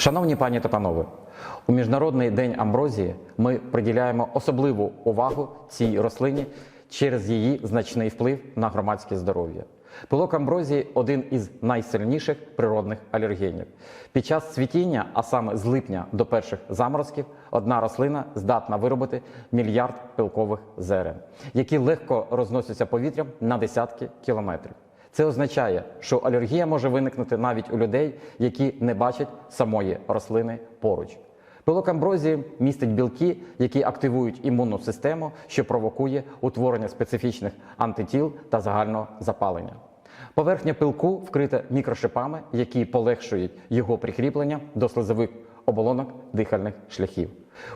Шановні пані та панове, у Міжнародний день амброзії ми приділяємо особливу увагу цій рослині через її значний вплив на громадське здоров'я. Пилок амброзії один із найсильніших природних алергенів. Під час цвітіння, а саме з липня до перших заморозків, одна рослина здатна виробити мільярд пилкових зерен, які легко розносяться повітрям на десятки кілометрів. Це означає, що алергія може виникнути навіть у людей, які не бачать самої рослини поруч. Пилок амброзії містить білки, які активують імунну систему, що провокує утворення специфічних антитіл та загального запалення. Поверхня пилку вкрита мікрошипами, які полегшують його прикріплення до слизових оболонок дихальних шляхів.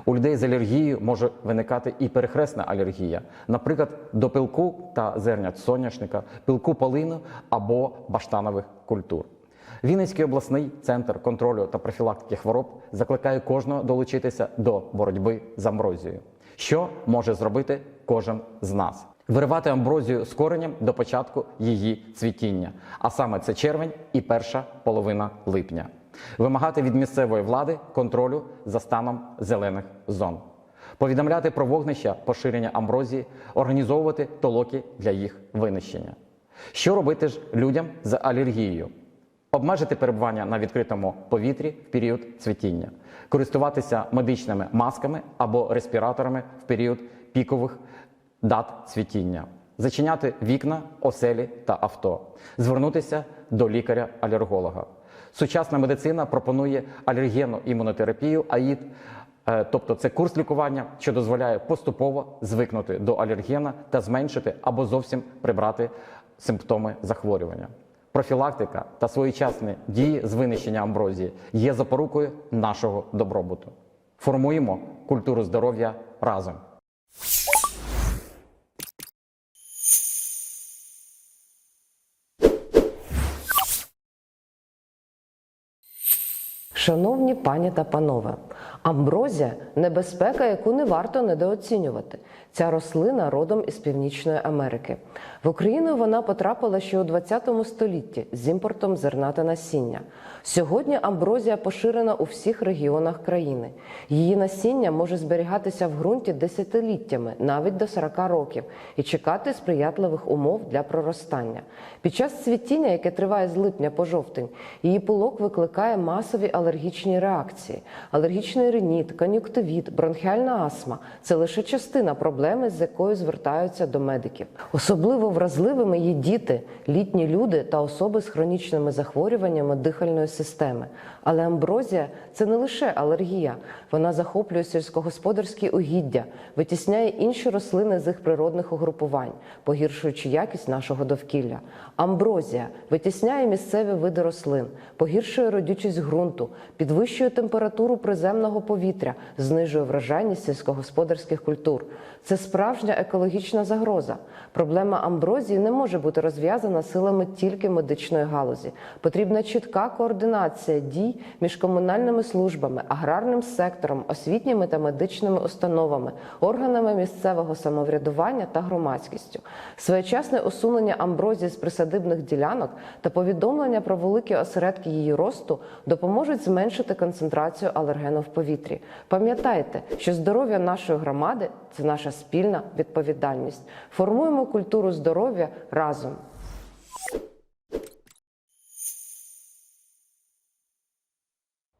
У людей з алергією може виникати і перехресна алергія, наприклад, до пилку та зернят соняшника, пилку полину або баштанових культур. Вінницький обласний центр контролю та профілактики хвороб закликає кожного долучитися до боротьби з амброзією. Що може зробити кожен з нас? Виривати амброзію з коренем до початку її цвітіння, а саме це червень і перша половина липня. Вимагати від місцевої влади контролю за станом зелених зон, повідомляти про вогнища поширення амброзії, організовувати толоки для їх винищення. Що робити ж людям з алергією? Обмежити перебування на відкритому повітрі в період цвітіння, користуватися медичними масками або респіраторами в період пікових дат цвітіння, зачиняти вікна, оселі та авто, звернутися до лікаря-алерголога. Сучасна медицина пропонує алергенну імунотерапію АІД, е, тобто це курс лікування, що дозволяє поступово звикнути до алергена та зменшити або зовсім прибрати симптоми захворювання. Профілактика та своєчасні дії з винищення амброзії є запорукою нашого добробуту. Формуємо культуру здоров'я разом. Шановні пані та панове, амброзія небезпека, яку не варто недооцінювати. Ця рослина родом із Північної Америки. В Україну вона потрапила ще у 20 столітті з імпортом зерна та насіння. Сьогодні амброзія поширена у всіх регіонах країни. Її насіння може зберігатися в ґрунті десятиліттями, навіть до 40 років, і чекати сприятливих умов для проростання. Під час цвітіння, яке триває з липня по жовтень, її пилок викликає масові алергічні реакції. Алергічний риніт, кон'юктивіт, бронхіальна астма це лише частина проблеми, з якою звертаються до медиків. Особливо вразливими є діти, літні люди та особи з хронічними захворюваннями дихальної системи. Але амброзія це не лише алергія, вона захоплює сільськогосподарські угіддя, витісняє інші рослини з їх природних угрупувань, погіршуючи якість нашого довкілля. Амброзія витісняє місцеві види рослин, погіршує родючість ґрунту, підвищує температуру приземного повітря, знижує вражайність сільськогосподарських культур. Це справжня екологічна загроза. Проблема амброзії не може бути розв'язана силами тільки медичної галузі. Потрібна чітка координація дій між комунальними службами, аграрним сектором, освітніми та медичними установами, органами місцевого самоврядування та громадськістю. Своєчасне усунення амброзії з присадибних ділянок та повідомлення про великі осередки її росту допоможуть зменшити концентрацію алергену в повітрі. Пам'ятайте, що здоров'я нашої громади це наша спільна відповідальність. Формуємо культуру здоров'я разом.